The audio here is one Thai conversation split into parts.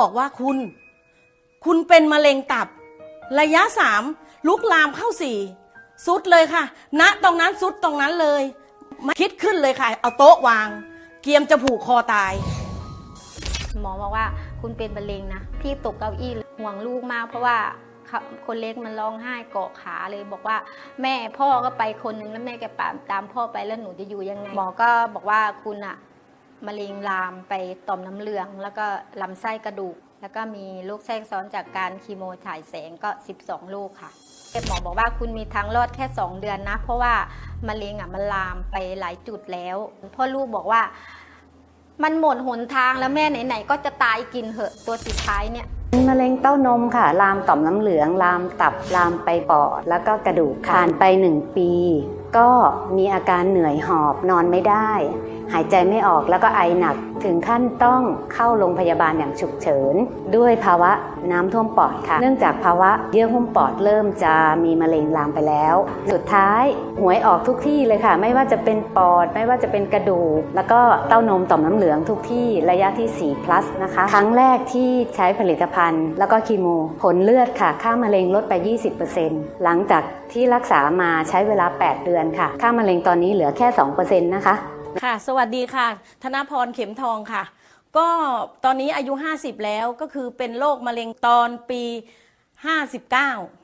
บอกว่าคุณ คุณเป็นมะเร็งตับ ระยะสามลุกลามเข้าสี่สุดเลยค่ะ ณตรงนั้นสุดตรงนั้นเลยมาคิดขึ้นเลยค่ะ เอาโต๊ะวาง เกียมจะผูกคอตาย หมอบอกว่าคุณเป็นมะเร็งนะ พี่ตกเก้าอี้ห่วงลูกมาก เพราะว่าคนเล็กมันร้องไห้เกาะขาเลยบอกว่า แม่พ่อก็ไปคนนึงแล้วแม่แกตาตามพ่อไปแล้วหนูจะอยู่ยังไงหมอก็บอกว่าคุณอะ มะเร็งลามไปต่อมน้ำเหลือง แล้วก็ลำไส้กระดูก แล้วก็มีโรคแทรกซ้อนจากการคีโมฉายแสงก็ 12โรคค่ะหมอบอกว่าคุณมีทางรอดแค่ 2 เดือนนะ เพราะว่ามะเร็งอะมันลามไปหลายจุดแล้วพ่อลูกบอกว่า มันหมดหนทางแล้วแม่ไหนๆก็จะตายกินเหอะตัวสุดท้ายเนี่ยมะเร็งเต้านมค่ะ ลามต่อมน้ำเหลือง ลามตับ ลามไปปอด แล้วก็กระดูกผ่านไปหนึ่งปี ก็มีอาการเหนื่อยหอบนอนไม่ได้ หายใจไม่ออกแล้วก็ไอหนักถึงขั้นต้องเข้าโรงพยาบาลอย่างฉุกเฉิน ด้วยภาวะน้ำท่วมปอดค่ะ เนื่องจากภาวะเยื่อหุ้มปอดเริ่มจะมีมะเร็งลามไปแล้ว สุดท้ายหวยออกทุกที่เลยค่ะ ไม่ว่าจะเป็นปอด ไม่ว่าจะเป็นกระดูก แล้วก็เต้านมต่อมน้ำเหลืองทุกที่ระยะที่ 4 plus นะคะ ครั้งแรกที่ใช้ผลิตภัณฑ์ แล้วก็คีโมผลเลือดค่ะ ค่ามะเร็งลดไป 20%หลังจาก ที่รักษามาใช้เวลา 8 เดือนค่ะ ค่ามะเร็งตอนนี้เหลือแค่ 2%นะคะ ค่ะ สวัสดีค่ะ ธนพรเข็มทองค่ะ ก็ตอนนี้อายุ 50 แล้วก็คือเป็นโรคมะเร็งตอนปี 59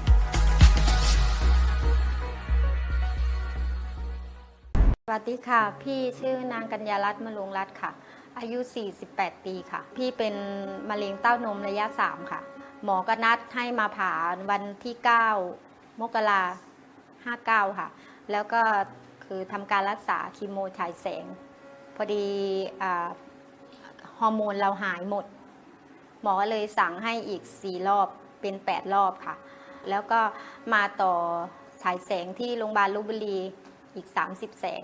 วัสดีค่ะ พี่ชื่อนางกัญญารัตน์มลุงรัตน์ค่ะ อายุ 48 ปีค่ะ พี่เป็นมะเร็งเต้านมระยะ 3 ค่ะ หมอก็นัดให้มาผ่าวันที่ 9 มกรา59ค่ะ แล้วก็คือทำการรักษาคีโมฉายแสง พอดีอฮอร์โมนเราหายหมด หมอเลยสั่งให้อีก 4 รอบเป็น 8 รอบค่ะ แล้วก็มาต่อฉายแสงที่โรงพยาบาลลพบุรีอีก 30 แสง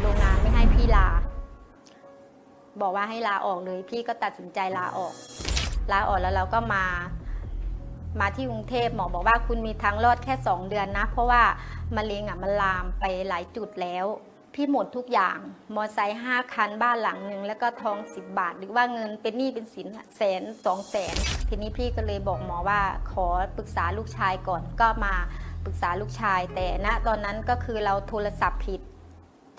โรงงานไม่ให้พี่ลา บอกว่าให้ลาออกเลย พี่ก็ตัดสินใจลาออก ลาออกแล้วเราก็มา มาที่กรุงเทพหมอบอกว่าคุณมีทางรอดแค่2เดือนนะ เพราะว่ามะเร็งอะมันลามไปหลายจุดแล้ว พี่หมดทุกอย่าง มอไซค์ห้าคันบ้านหลังหนึ่งแล้วก็ทอง10บบาท หรือว่าเงินเป็นหนี้เป็นสินแสนสองแสนทีนี้พี่ก็เลยบอกหมอว่าขอปรึกษาลูกชายก่อนก็มาปรึกษาลูกชายแต่ณตอนนั้นก็คือเราโทรศัพท์ผิด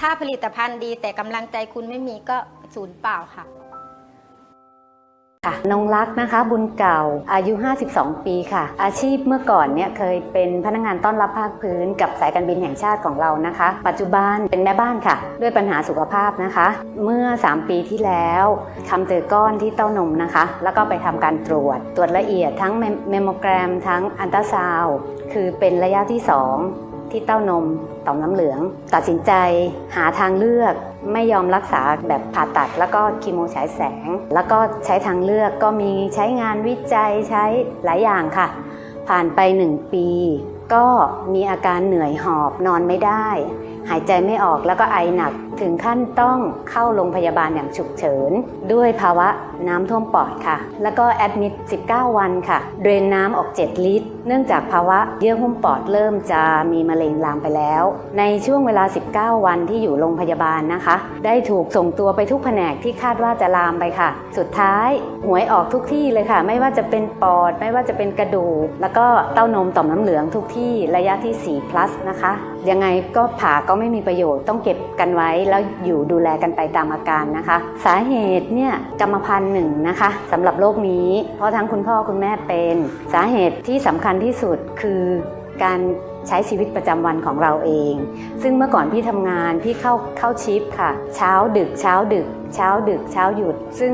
ถ้าผลิตภัณฑ์ดีแต่กำลังใจคุณไม่มีก็ศูนย์เปล่าค่ะ ค่ะนงรักนะคะ บุญเก่าอายุ 52 ปีค่ะ อาชีพเมื่อก่อนเนี่ยเคยเป็นพนักงานต้อนรับภาคพื้น กับสายการบินแห่งชาติของเรานะคะ ปัจจุบันเป็นแม่บ้านค่ะ ด้วยปัญหาสุขภาพนะคะ เมื่อ 3 ปีที่แล้วทำเจอก้อนที่เต้านมนะคะ แล้วก็ไปทำการตรวจ ตรวจละเอียดทั้งเมมโมแกรม ทั้งอันตราซาวคือเป็นระยะที่ 2 ที่เต้านมต่อมน้ำเหลือง ตัดสินใจหาทางเลือกไม่ยอมรักษาแบบผ่าตัด แล้วก็คีโมฉายแสง แล้วก็ใช้ทางเลือกก็มีใช้งานวิจัยใช้หลายอย่างค่ะ ผ่านไป1ปี ก็มีอาการเหนื่อยหอบนอนไม่ได้ หายใจไม่ออกแล้วก็ไอหนักถึงขั้นต้องเข้าโรงพยาบาลอย่างฉุกเฉิน ด้วยภาวะน้ำท่วมปอดค่ะ แล้วก็แอดมิด 19 วันค่ะ เดรนน้ำออก 7 ลิตร เนื่องจากภาวะเยื่อหุ้มปอดเริ่มจะมีมะเร็งลามไปแล้ว ในช่วงเวลา 19 วันที่อยู่โรงพยาบาลนะคะ ได้ถูกส่งตัวไปทุกแผนกที่คาดว่าจะลามไปค่ะ สุดท้ายหวยออกทุกที่เลยค่ะ ไม่ว่าจะเป็นปอด ไม่ว่าจะเป็นกระดูก แล้วก็เต้านมต่อมน้ำเหลืองทุกที่ระยะที่ 4 plus นะคะ ยังไงก็ผ่าก็ไม่มีประโยชน์ต้องเก็บกันไว้แล้วอยู่ดูแลกันไปตามอาการนะคะ สาเหตุเนี่ยกรรมพันธุ์หนึ่งนะคะสำหรับโรคนี้ เพราะทั้งคุณพ่อคุณแม่เป็นสาเหตุที่สำคัญที่สุดคือการใช้ชีวิตประจำวันของเราเอง ซึ่งเมื่อก่อนพี่ทำงานพี่เข้าเข้าชิปค่ะ เช้าดึกเช้าดึก เช้าดึกเช้าหยุด ซึ่ง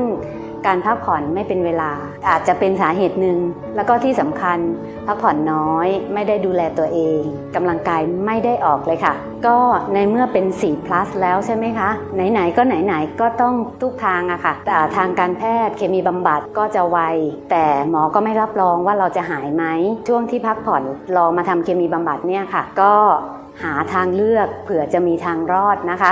การพักผ่อนไม่เป็นเวลา อาจจะเป็นสาเหตุหนึ่ง แล้วก็ที่สำคัญพักผ่อนน้อยไม่ได้ดูแลตัวเองกำลังกายไม่ได้ออกเลยค่ะ ก็ในเมื่อเป็น 4 plus แล้วใช่ไหมคะ ไหนๆก็ไหนๆก็ต้องทุกทางอะค่ะแต่ทางการแพทย์เคมีบำบัดก็จะไว แต่หมอก็ไม่รับรองว่าเราจะหายไหม ช่วงที่พักผ่อนรอมาทำเคมีบำบัดเนี่ยค่ะ ก็หาทางเลือกเผื่อจะมีทางรอดนะคะ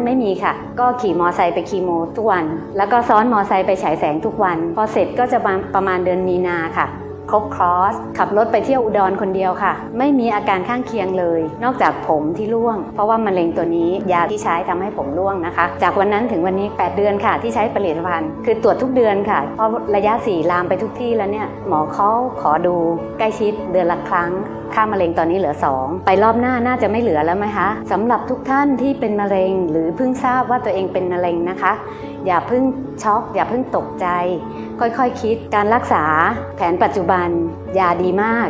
ไม่มีค่ะ ก็ขี่มอไซค์ไปคีโมทุกวัน แล้วก็ซ้อนมอไซค์ไปฉายแสงทุกวัน พอเสร็จก็จะประประมาณเดือนมีนาค่ะ ครบครอสขับรถไปเที่ยวอุดรคนเดียวค่ะ ไม่มีอาการข้างเคียงเลย นอกจากผมที่ร่วง เพราะว่ามะเร็งตัวนี้ยาที่ใช้ทำให้ผมร่วงนะคะ จากวันนั้นถึงวันนี้ 8 เดือนค่ะ ที่ใช้ผลิตภัณฑ์ คือตรวจทุกเดือนค่ะ เพราะระยะ4ลามไปทุกที่แล้วเนี่ยหมอเขาขอดูใกล้ชิดเดือนละครั้งค่ามะเร็งตอนนี้เหลือ 2 ไปรอบหน้าน่าจะไม่เหลือแล้วไหมคะสำหรับทุกท่านที่เป็นมะเร็ง หรือเพิ่งทราบว่าตัวเองเป็นมะเร็งนะคะ อย่าเพิ่งช็อก อย่าเพิ่งตกใจ ค่อยๆคคิดการรักษาแผนปัจจุบันยาดีมาก